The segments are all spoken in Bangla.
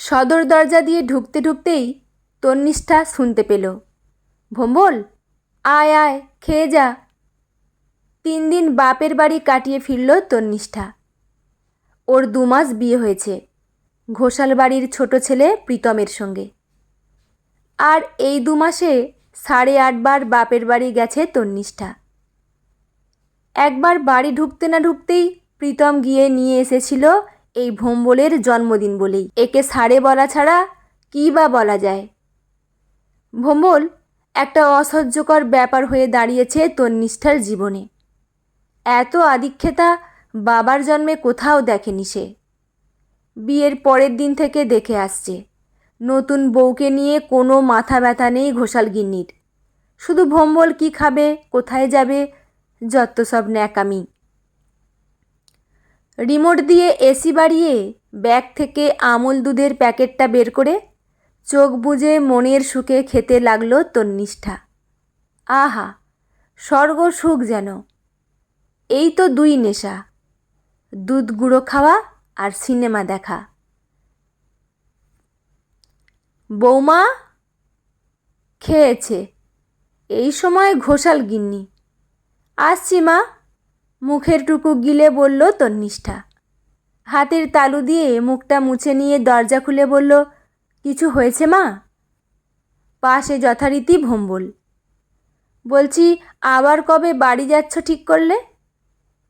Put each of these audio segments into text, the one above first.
সদর দরজা দিয়ে ঢুকতে ঢুকতেই তন্নিষ্ঠা শুনতে পেল। ভোম্বল, আয় আয়, খেয়ে যা। তিন দিন বাপের বাড়ি কাটিয়ে ফিরল তন্নিষ্ঠা। ওর দু মাস বিয়ে হয়েছে, ঘোষাল বাড়ির ছোট ছেলে প্রীতমের সঙ্গে। আর এই দু মাসে সাড়ে আটবার বাপের বাড়ি গেছে তন্নিষ্ঠা। একবার বাড়ি ঢুকতে না ঢুকতেই প্রীতম গিয়ে নিয়ে এসেছিল এই ভোম্বলের জন্মদিন বলেই। একে সাড়ে বলা ছাড়া কী বা বলা যায়? ভোম্বল একটা অসহ্যকর ব্যাপার হয়ে দাঁড়িয়েছে তন্নিষ্ঠার জীবনে। এত আদিক্ষেতা বাবার জন্মে কোথাও দেখেনি সে। বিয়ের পরের দিন থেকে দেখে আসছে। নতুন বউকে নিয়ে কোনো মাথা ব্যথা নেই ঘোষাল গিন্নির। শুধু ভোম্বল কি খাবে, কোথায় যাবে, যত সব ন্যাকামি। রিমোট দিয়ে এসি বাড়িয়ে ব্যাগ থেকে আমুল দুধের প্যাকেটটা বের করে চোখ বুজে মনের সুখে খেতে লাগল তন্নিষ্ঠা। আহা, স্বর্গ সুখ যেন। এই তো দুই নেশা, দুধ গুঁড়ো খাওয়া আর সিনেমা দেখা। বৌমা খেয়েছে, এই সময় ঘোষাল গিন্নি। আসছি মা। মুখের টুকু গিলে বলল, তন্নিষ্ঠা। হাতের তালু দিয়ে মুখটা মুছে নিয়ে দরজা খুলে বলল, কিছু হয়েছে মা? পাশে যথারীতি ভম্বল। বলছি, আবার কবে বাড়ি যাচ্ছ ঠিক করলে?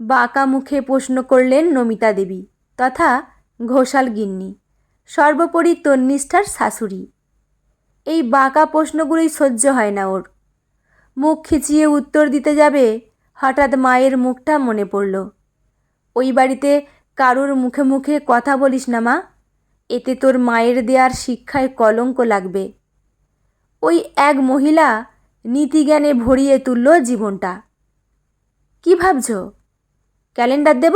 বাঁকা মুখে প্রশ্ন করলেন নমিতা দেবী, তথা ঘোষাল গিন্নি, সর্বোপরি তন্নিষ্ঠার শাশুড়ি। এই বাঁকা প্রশ্নগুলোই সহ্য হয় না ওর। মুখ খিচিয়ে উত্তর দিতে যাবে হঠাৎ মায়ের মুখটা মনে পড়ল। ওই বাড়িতে কারুর মুখে মুখে কথা বলিস না মা। এতে তোর মায়ের দেওয়ার শিক্ষায় কলঙ্ক লাগবে। ওই এক মহিলা নীতিজ্ঞানে ভরিয়ে তুলল জীবনটা। কি ভাবছ? ক্যালেন্ডার দেব?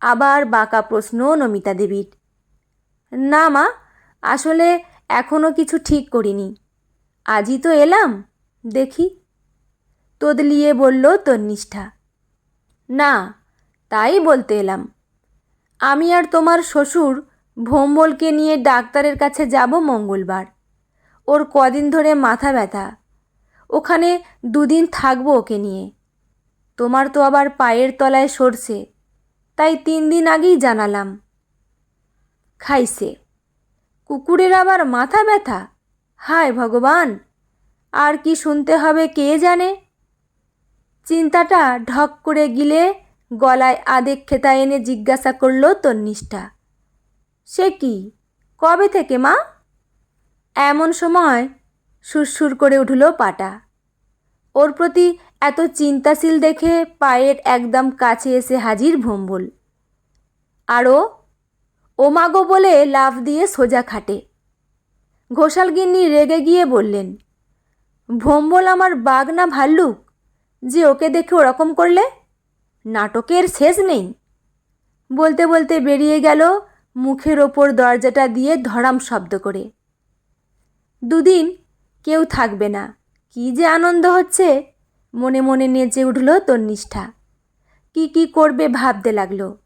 আবার বাঁকা প্রশ্ন নমিতা দেবীর। না মা, আসলে এখনও কিছু ঠিক করিনি। আজই তো এলাম, দেখি। তোদলিয়ে বলল, তন্নিষ্ঠা। না, তাই বলতে এলাম। আমি আর তোমার শ্বশুর ভোম্বলকে নিয়ে ডাক্তারের কাছে যাব মঙ্গলবার। ওর কদিন ধরে মাথা ব্যথা। ওখানে দুদিন থাকব ওকে নিয়ে। তোমার তো আবার পায়ের তলায় সরছে, তাই তিন দিন আগেই জানালাম। খাইছে। কুকুরের আবার মাথা ব্যথা? হায় ভগবান! আর কি শুনতে হবে কে জানে? চিন্তাটা ঢক করে গিলে গলায় আদেক খেতা এনে জিজ্ঞাসা করল তন্নিষ্ঠা। সে কি? কবে থেকে মা? এমন সময় সুরসুর করে উঠল পাটা। ওর প্রতি এত চিন্তাশীল দেখে পায়ের একদম কাছে এসে হাজির ভম্বল। আরও ও? মাগো বলে লাফ দিয়ে সোজা খাটে। ঘোষালগিন্নি রেগে গিয়ে বললেন, ভম্বল আমার বাঘ না ভাল্লুক? যে ওকে দেখে ওরকম করলে? নাটকের শেষ নেই। বলতে বলতে বেরিয়ে গেল মুখের ওপর দরজাটা দিয়ে ধরাম শব্দ করে। দুদিন কেউ থাকবে না। কি যে আনন্দ হচ্ছে? মনে মনে নেচে উঠল তোর নিষ্ঠা। কি কি করবে ভাবতে লাগল।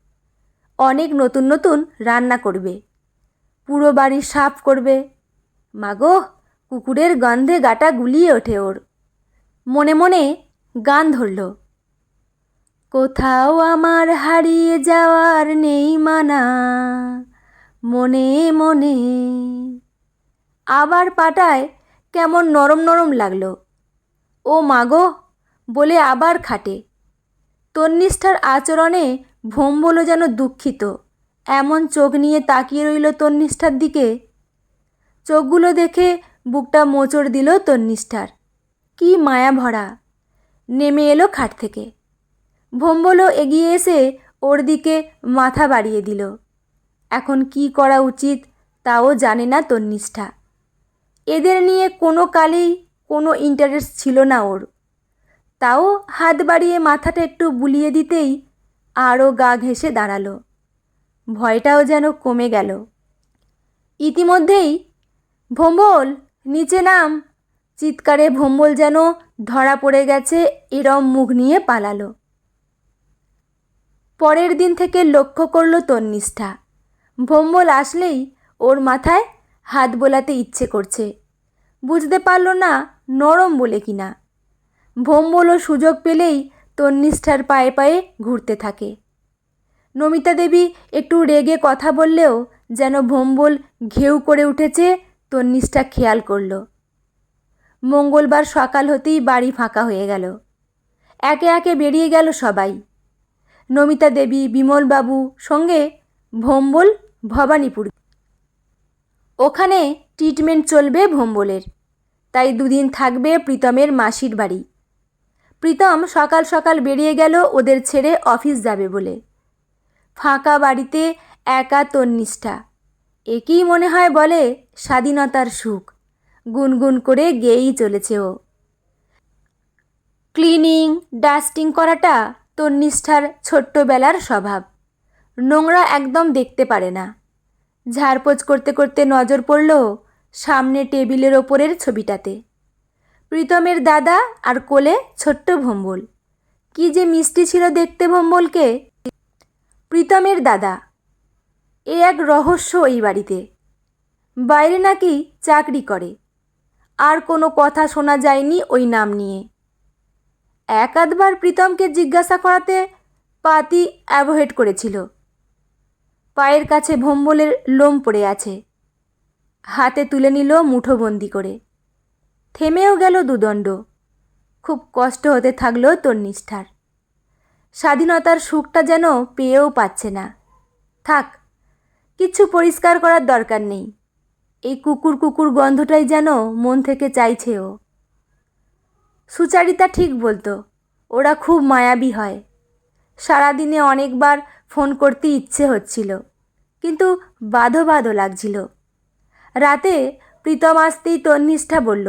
অনেক নতুন নতুন রান্না করবে। পুরো বাড়ি সাফ করবে। মাগো, কুকুরের গন্ধে গাটা গুলিয়ে ওঠে ওর। মনে মনে গান ধরল। কোথাও আমার হারিয়ে যাওয়ার নেই মানা, মনে মনে। আবার পাটায় কেমন নরম নরম লাগল। ও মাগো বলে আবার খাটে। তন্নিষ্ঠার আচরণে ভোম্বলও যেন দুঃখিত। এমন চোখ নিয়ে তাকিয়ে রইল তন্নিষ্ঠার দিকে। চোখগুলো দেখে বুকটা মোচড় দিল তন্নিষ্ঠার। কি মায়া ভরা নেমে এলো খাট থেকে। ভোম্বলও এগিয়ে এসে ওর দিকে মাথা বাড়িয়ে দিল। এখন কি করা উচিত তাও জানে না তন্নিষ্ঠা। এদের নিয়ে কোনো কালেই কোনো ইন্টারেস্ট ছিল না ওর। তাও হাত বাড়িয়ে মাথাটা একটু বুলিয়ে দিতেই আরও গা ঘেঁষে দাঁড়াল। ভয়টাও যেন কমে গেল। ইতিমধ্যেই ভোম্বল, নিচে নাম। চিৎকারে ভোম্বল যেন ধরা পড়ে গেছে, এরম মুখ নিয়ে পালালো। পরের দিন থেকে লক্ষ্য করল তন্নিষ্ঠা। ভোম্বল আসলেই ওর মাথায় হাত বোলাতে ইচ্ছে করছে। বুঝতে পারল না নরম বলে কিনা। ভোম্বলও সুযোগ পেলেই তন্নিষ্ঠার পায়ে পায়ে ঘুরতে থাকে। নমিতা দেবী একটু রেগে কথা বললেও যেন ভোম্বল ঘেউ করে উঠেছে, তন্নিষ্ঠা খেয়াল করল। মঙ্গলবার সকাল হতেই বাড়ি ফাঁকা হয়ে গেল। একে একে বেরিয়ে গেল সবাই। নমিতা দেবী বিমলবাবু সঙ্গে ভোম্বল, ভবানীপুর। ওখানে ট্রিটমেন্ট চলবে ভোম্বলের। তাই দুদিন থাকবে প্রীতমের মাসির বাড়ি। প্রীতম সকাল সকাল বেরিয়ে গেল ওদের ছেড়ে অফিস যাবে বলে। ফাঁকা বাড়িতে একা তন্নিষ্ঠা। একেই মনে হয় বলে স্বাধীনতার সুখ। গুনগুন করে গেয়েই চলেছে ও। ক্লিনিং, ডাস্টিং করাটা তোর নিষ্ঠার ছোট্টবেলার স্বভাব। নোংরা একদম দেখতে পারে না। ঝাড়পোছ করতে করতে নজর পড়ল সামনে টেবিলের ওপরের ছবিটাতে। প্রীতমের দাদা আর কোলে ছোট্ট ভম্বল। কি যে মিষ্টি ছিল দেখতে ভম্বলকে। প্রীতমের দাদা। এ এক রহস্য এই বাড়িতে। বাইরে নাকি চাকরি করে। আর কোনো কথা শোনা যায়নি ওই নাম নিয়ে। এক আধবার প্রীতমকে জিজ্ঞাসা করাতে পাতি অ্যাভয়েড করেছিল। পায়ের কাছে ভম্বলের লোম পড়ে আছে। হাতে তুলে নিল মুঠোবন্দি করে। থেমেও গেল দুদণ্ড। খুব কষ্ট হতে থাকল তন্নিষ্ঠার স্বাধীনতার সুখটা যেন পেয়েও পাচ্ছে না। থাক কিচ্ছু পরিষ্কার করার দরকার নেই। এই কুকুর কুকুর গন্ধটাই যেন মন থেকে চাইছে ও। সুচারিতা ঠিক বলতো, ওরা খুব মায়াবী হয়। সারাদিনে অনেকবার ফোন করতে ইচ্ছে হচ্ছিল, কিন্তু বাধো বাধো লাগছিল। রাতে প্রীতম আসতেই তন্নিষ্ঠা বলল,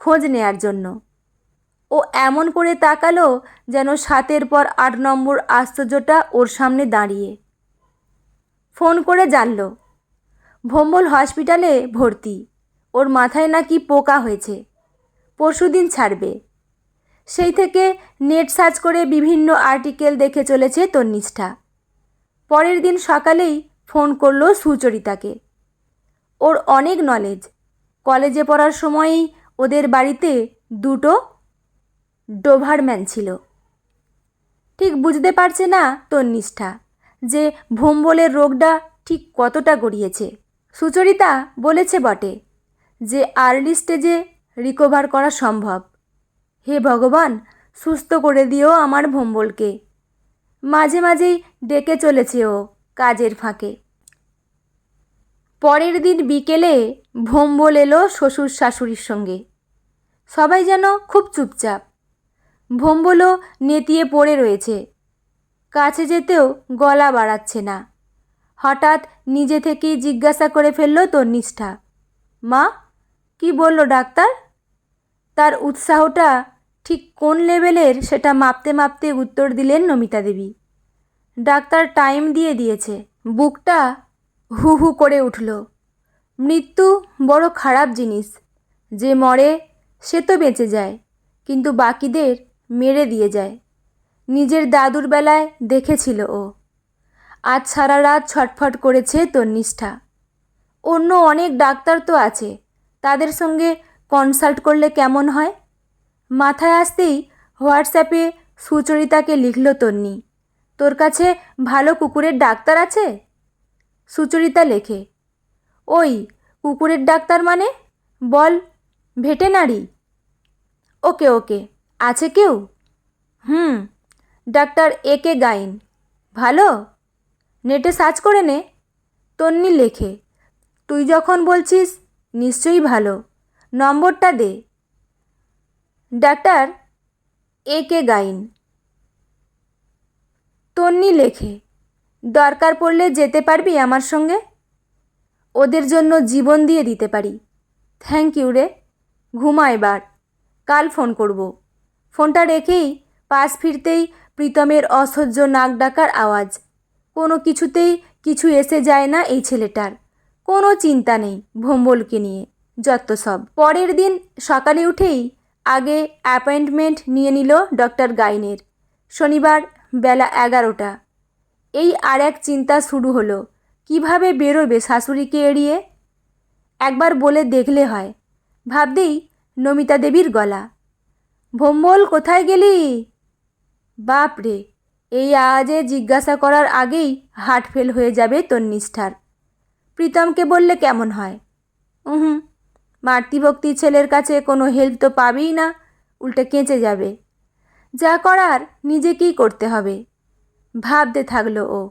খোঁজ নেয়ার জন্য। ও এমন করে তাকালো যেন সাতের পর আট নম্বর আশ্চর্যটা ওর সামনে দাঁড়িয়ে। ফোন করে জানল ভম্বল হসপিটালে ভর্তি। ওর মাথায় নাকি পোকা হয়েছে। পরশুদিন ছাড়বে। সেই থেকে নেট সার্চ করে বিভিন্ন আর্টিকেল দেখে চলেছে তন্নিষ্ঠা। পরের দিন সকালেই ফোন করল সুচরিতাকে। ওর অনেক নলেজ। কলেজে পড়ার সময়ই ওদের বাড়িতে দুটো ডোভারম্যান ছিল। ঠিক বুঝতে পারছে না তন্নিষ্ঠা যে ভোম্বলের রোগটা ঠিক কতটা গড়িয়েছে। সুচরিতা বলেছে বটে যে আর্লি স্টেজে রিকভার করা সম্ভব। হে ভগবান, সুস্থ করে দিও আমার ভম্বলকে। মাঝে মাঝেই ডেকে চলেছে ও কাজের ফাঁকে। পরের দিন বিকেলে ভোম্বল এলো শ্বশুর শাশুড়ির সঙ্গে। সবাই যেন খুব চুপচাপ। ভোম্বলও নেতিয়ে পড়ে রয়েছে। কাছে যেতেও গলা বাড়াচ্ছে না। হঠাৎ নিজে থেকেই জিজ্ঞাসা করে ফেলল তন্নিষ্ঠা মা, কি বলল ডাক্তার? তার উৎসাহটা ঠিক কোন লেভেলের সেটা মাপতে মাপতে উত্তর দিলেন নমিতা দেবী। ডাক্তার টাইম দিয়ে দিয়েছে, বুকটা হু হু করে উঠল। মৃত্যু বড় খারাপ জিনিস, যে মরে সে তো বেঁচে যায়, কিন্তু বাকিদের মেরে দিয়ে যায়। নিজের দাদুর বেলায় দেখেছিল ও। আজ সারা রাত ছটফট করেছে তন্নিষ্ঠা অন্য অনেক ডাক্তার তো আছে, তাদের সঙ্গে কনসাল্ট করলে কেমন হয়? মাথায় আসতেই হোয়াটসঅ্যাপে সুচরিতাকে লিখল তন্নি, তোর কাছে ভালো কুকুরের ডাক্তার আছে? সুচরিতা লেখে, ওই কুকুরের ডাক্তার মানে? বল ভেটেনারি ওকে ওকে, আছে কেউ? হুম, ডাক্তার এ কে গাইন, ভালো? নেটে সার্চ করে নে। তন্নি লেখে, তুই যখন বলছিস, নিশ্চয়ই ভালো। নম্বরটা দে। ডাক্তার, এ কে গাইন? তন্নি লেখে, দরকার পড়লে যেতে পারবি আমার সঙ্গে? ওদের জন্য জীবন দিয়ে দিতে পারি। থ্যাংক ইউ রে। ঘুমা এবার। কাল ফোন করব। ফোনটা রেখেই পাশ ফিরতেই প্রীতমের অসহ্য নাক ডাকার আওয়াজ কোনো কিছুতেই কিছু এসে যায় না এই ছেলেটার। কোনো চিন্তা নেই ভোম্বলকে নিয়ে যত সব। পরের দিন সকালে উঠেই আগে অ্যাপয়েন্টমেন্ট নিয়ে নিল ডক্টর গাইনের। শনিবার বেলা এগারোটা। এই আর এক চিন্তা শুরু হলো, কীভাবে বেরোবে শাশুড়িকে এড়িয়ে? একবার বলে দেখলে হয়, ভাবতেই নমিতা দেবীর গলা। ভোম্বল কোথায় গেলি? বাপ রে এই আওয়াজে জিজ্ঞাসা করার আগেই হার্ট ফেল হয়ে যাবে তোর নিষ্ঠার। প্রীতমকে বললে কেমন হয়? হুম মাতৃভক্তি ছেলের কাছে কোনো হেল্প তো পাবেই না, উল্টে কেঁচে যাবে। যা করার নিজেকেই করতে হবে। ভাবতে থাকল ও।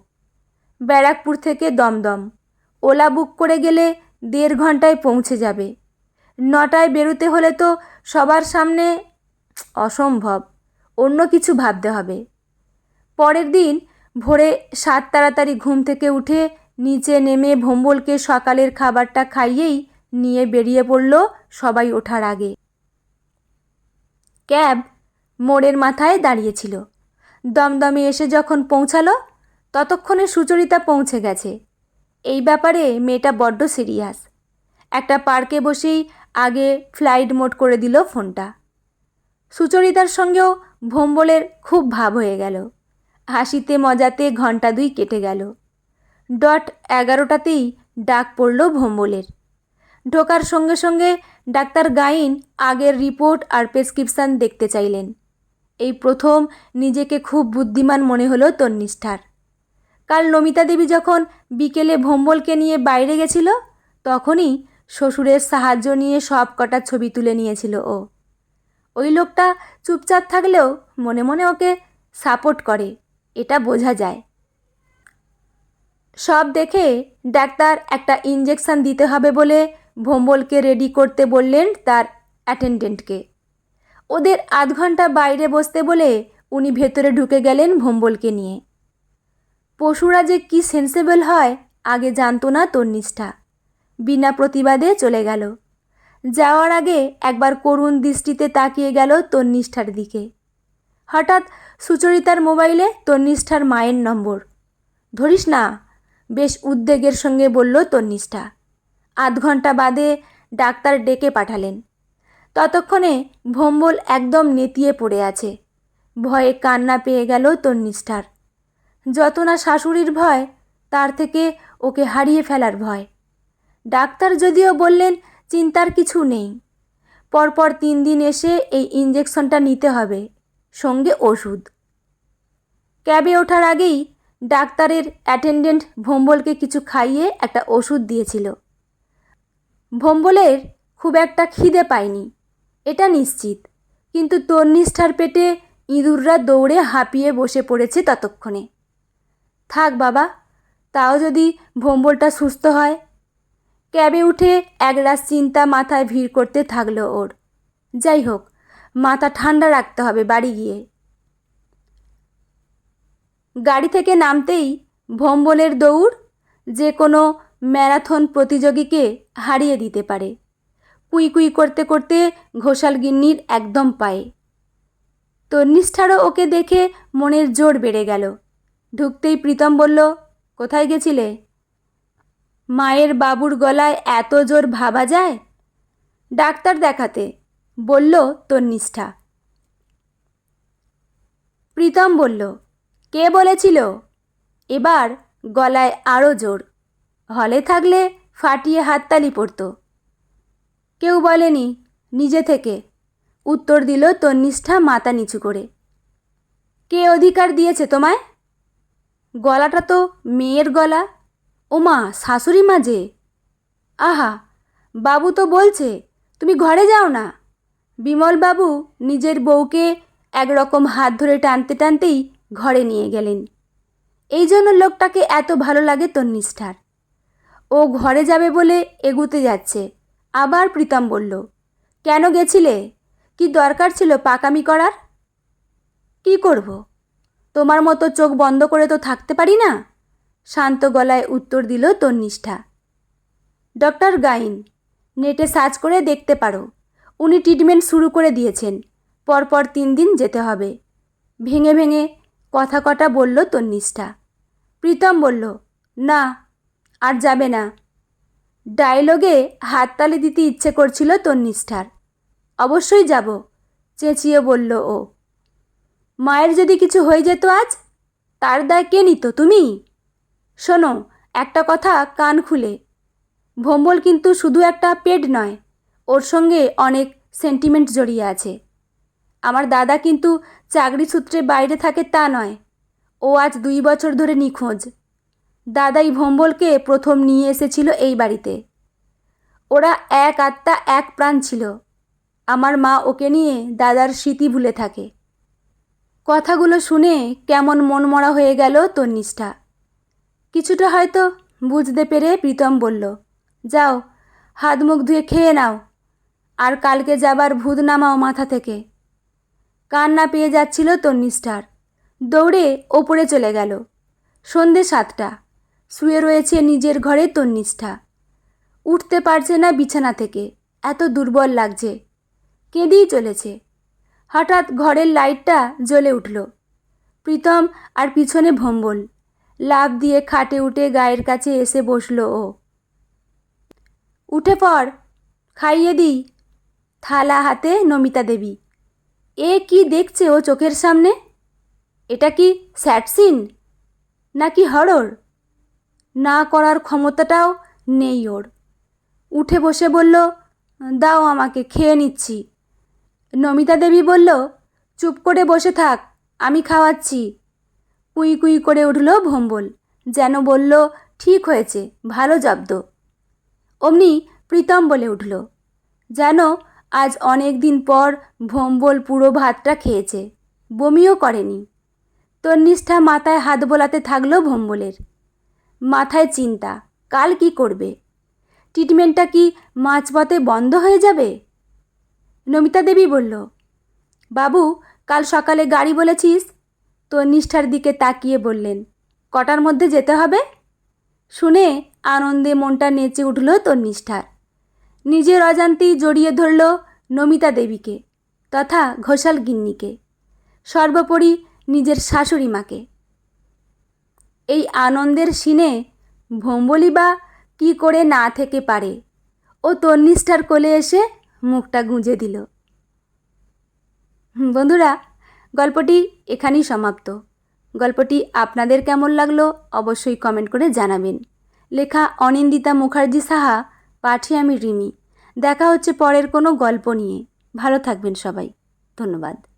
ব্যারাকপুর থেকে দমদম। ওলা বুক করে গেলে দেড় ঘন্টায় পৌঁছে যাবে। নটায় বেরোতে হলে তো সবার সামনে অসম্ভব। অন্য কিছু ভাবতে হবে। পরের দিন ভোরে সাত তাড়াতাড়ি ঘুম থেকে উঠে নিচে নেমে ভোম্বলকে সকালের খাবারটা খাইয়েই নিয়ে বেরিয়ে পড়ল সবাই ওঠার আগে। ক্যাব মোড়ের মাথায় দাঁড়িয়েছিল। দমদমে এসে যখন পৌঁছালো, ততক্ষণে সুচরিতা পৌঁছে গেছে। এই ব্যাপারে মেয়েটা বড্ড সিরিয়াস। একটা পার্কে বসেই আগে ফ্লাইট মোড করে দিল ফোনটা। সুচরিতার সঙ্গেও ভোম্বলের খুব ভাব হয়ে গেল। হাসিতে মজাতে ঘণ্টা দুই কেটে গেল। ডট এগারোটাতেই ডাক পড়ল ভোম্বলের। ঢোকার সঙ্গে সঙ্গে ডাক্তার গাইন আগের রিপোর্ট আর প্রেসক্রিপশান দেখতে চাইলেন। এই প্রথম নিজেকে খুব বুদ্ধিমান মনে হলো তন্নিষ্ঠার। কাল নমিতা দেবী যখন বিকেলে ভোম্বলকে নিয়ে বাইরে গেছিল, তখনই শ্বশুরের সাহায্য নিয়ে সব কটা ছবি তুলে নিয়েছিল ও। ওই লোকটা চুপচাপ থাকলেও মনে মনে ওকে সাপোর্ট করে। এটা বোঝা যায়। সব দেখে ডাক্তার একটা ইঞ্জেকশন দিতে হবে বলে ভোম্বলকে রেডি করতে বললেন তার অ্যাটেন্ডেন্টকে ওদের আধ ঘণ্টা বাইরে বসতে বলে উনি ভেতরে ঢুকে গেলেন ভোম্বলকে নিয়ে। পশুরা যে কি সেন্সেবল হয়, আগে জানতো না তন্নিষ্ঠা বিনা প্রতিবাদে চলে গেল। যাওয়ার আগে একবার করুণ দৃষ্টিতে তাকিয়ে গেল তন্নিষ্ঠার দিকে। হঠাৎ সুচরিতার মোবাইলে তন্নিষ্ঠার মায়ের নম্বর। ধরিস না, বেশ উদ্বেগের সঙ্গে বলল তন্নিষ্ঠা। আধ ঘণ্টা বাদে ডাক্তার ডেকে পাঠালেন। ততক্ষণে ভোম্বল একদম নেতিয়ে পড়ে আছে। ভয়ে কান্না পেয়ে গেল তন্নিষ্ঠার। যত না শাশুড়ির ভয়, তার থেকে ওকে হারিয়ে ফেলার ভয়। ডাক্তার যদিও বললেন চিন্তার কিছু নেই। পরপর তিন দিন এসে এই ইঞ্জেকশনটা নিতে হবে। সঙ্গে ওষুধ। ক্যাবে ওঠার আগেই ডাক্তারের অ্যাটেন্ডেন্ট ভোম্বলকে কিছু খাইয়ে একটা ওষুধ দিয়েছিল। ভোম্বলের খুব একটা খিদে পায়নি, এটা নিশ্চিত, কিন্তু তন্নিষ্ঠার পেটে ইঁদুররা দৌড়ে হাঁপিয়ে বসে পড়েছে ততক্ষণে। থাক বাবা, তাও যদি ভোম্বলটা সুস্থ হয়। ক্যাবে উঠে একরাশ চিন্তা মাথায় ভিড় করতে থাকল ওর। যাই হোক মাথা ঠান্ডা রাখতে হবে বাড়ি গিয়ে। গাড়ি থেকে নামতেই ভম্বলের দৌড় যে কোনো ম্যারাথন প্রতিযোগীকে হারিয়ে দিতে পারে। কুই কুই করতে করতে ঘোষাল গিন্নির একদম পায়ে। তো নিষ্ঠারও ওকে দেখে মনের জোর বেড়ে গেল। ঢুকতেই প্রীতম বলল, কোথায় গেছিলে? মায়ের বাবুর গলায় এত জোর ভাবা যায়? ডাক্তার দেখাতে। বলল তন্নিষ্ঠা প্রীতম বলল, কে বলেছিল? এবার গলায় আরও জোর, হলে থাকলে ফাটিয়ে হাততালি পড়তো। কেউ বলেনি, নিজে থেকে। উত্তর দিল তন্নিষ্ঠা মাথা নিচু করে। কে অধিকার দিয়েছে তোমায়? গলাটা তো মেয়ের গলা। ওমা, শাশুড়ি মা যে। আহা, বাবু তো বলছে, তুমি ঘরে যাও না। বিমলবাবু নিজের বউকে একরকম হাত ধরে টানতে টানতেই ঘরে নিয়ে গেলেন। এই জন্য লোকটাকে এত ভালো লাগে তন্নিষ্ঠার। ও ঘরে যাবে বলে এগুতে যাচ্ছে। আবার প্রীতম বলল, কেন গেছিলে? কি দরকার ছিল পাকামি করার? কি করব? তোমার মতো চোখ বন্ধ করে তো থাকতে পারি না? শান্ত গলায় উত্তর দিল তন্নিষ্ঠা। ডক্টর গাইন, নেটে সার্চ করে দেখতে পারো। উনি ট্রিটমেন্ট শুরু করে দিয়েছেন। পরপর তিন দিন যেতে হবে। ভেঙে ভেঙে কথা কটা বলল তন্নিষ্ঠা। প্রীতম বলল, না, আর যাবে না। ডায়লগে হাততালি দিতে ইচ্ছে করছিল তন্নিষ্ঠার। অবশ্যই যাব, চেঁচিয়ে বলল ও। মায়ের যদি কিছু হয়ে যেত আজ, তার দায় কে নিত তুমি? শোনো, একটা কথা কান খুলে। ভোম্বল কিন্তু শুধু একটা পেট নয় ওর সঙ্গে অনেক সেন্টিমেন্ট জড়িয়ে আছে। আমার দাদা কিন্তু চাকরি সূত্রে বাইরে থাকে তা নয়। ও আজ দুই বছর ধরে নিখোঁজ। দাদাই ভোম্বলকে প্রথম নিয়ে এসেছিল এই বাড়িতে। ওরা এক আত্মা, এক প্রাণ ছিল। আমার মা ওকে নিয়ে দাদার স্মৃতি ভুলে থাকে। কথাগুলো শুনে কেমন মনমরা হয়ে গেল তন্নিষ্ঠা। কিছুটা হয়তো বুঝতে পেরে প্রীতম বলল, যাও, হাত মুখ ধুয়ে খেয়ে নাও। আর কালকে যাবার ভূত নামাও মাথা থেকে। কান্না পেয়ে যাচ্ছিল তন্নিষ্ঠার দৌড়ে ওপরে চলে গেল। সন্ধে সাতটা। শুয়ে রয়েছে নিজের ঘরে তন্নিষ্ঠা উঠতে পারছে না বিছানা থেকে। এত দুর্বল লাগছে। কেঁদেই চলেছে। হঠাৎ ঘরের লাইটটা জ্বলে উঠল। প্রীতম আর পিছনে ভম্বল। লাফ দিয়ে খাটে উঠে গায়ের কাছে এসে বসল ও। উঠে পর খাইয়ে দিই। থালা হাতে নমিতা দেবী। এ কি দেখছে ও চোখের সামনে? এটা কি স্যাটসিন নাকি হরর? না করার ক্ষমতাটাও নেই ওর। উঠে বসে বলল, দাও আমাকে, খেয়ে নিচ্ছি। নমিতা দেবী বলল, চুপ করে বসে থাক, আমি খাওয়াচ্ছি। কুই কুই করে উঠল ভম্বল, যেন বলল, ঠিক হয়েছে, ভালো জব্দ। অমনি প্রীতম বলে উঠল, যেন আজ অনেক দিন পর ভম্বল পুরো ভাতটা খেয়েছে। বমিও করেনি। তন্নিষ্ঠা মাথায় হাত বোলাতে থাকল ভম্বলের। মাথায় চিন্তা, কাল কি করবে? ট্রিটমেন্টটা কি মাঝপথে বন্ধ হয়ে যাবে? নমিতা দেবী বলল, বাবু, কাল সকালে গাড়ি বলেছিস? তন্নিষ্ঠার দিকে তাকিয়ে বললেন, কটার মধ্যে যেতে হবে? শুনে আনন্দে মনটা নেচে উঠল তন্নিষ্ঠার নিজের অজান্তেই জড়িয়ে ধরল নমিতা দেবীকে তথা ঘোষাল গিন্নিকে, সর্বোপরি নিজের শাশুড়ি মাকে। এই আনন্দের সিনে ভম্বলি বা কী করে না থেকে পারে ও তন্নিষ্ঠার কোলে এসে মুখটা গুঁজে দিল। বন্ধুরা, গল্পটি এখানেই সমাপ্ত। গল্পটি আপনাদের কেমন লাগল অবশ্যই কমেন্ট করে জানাবেন। লেখা অনিন্দিতা মুখার্জি সাহা, পাঠে আমি রিমি। দেখা হচ্ছে পরের কোনো গল্প নিয়ে। ভালো থাকবেন সবাই। ধন্যবাদ।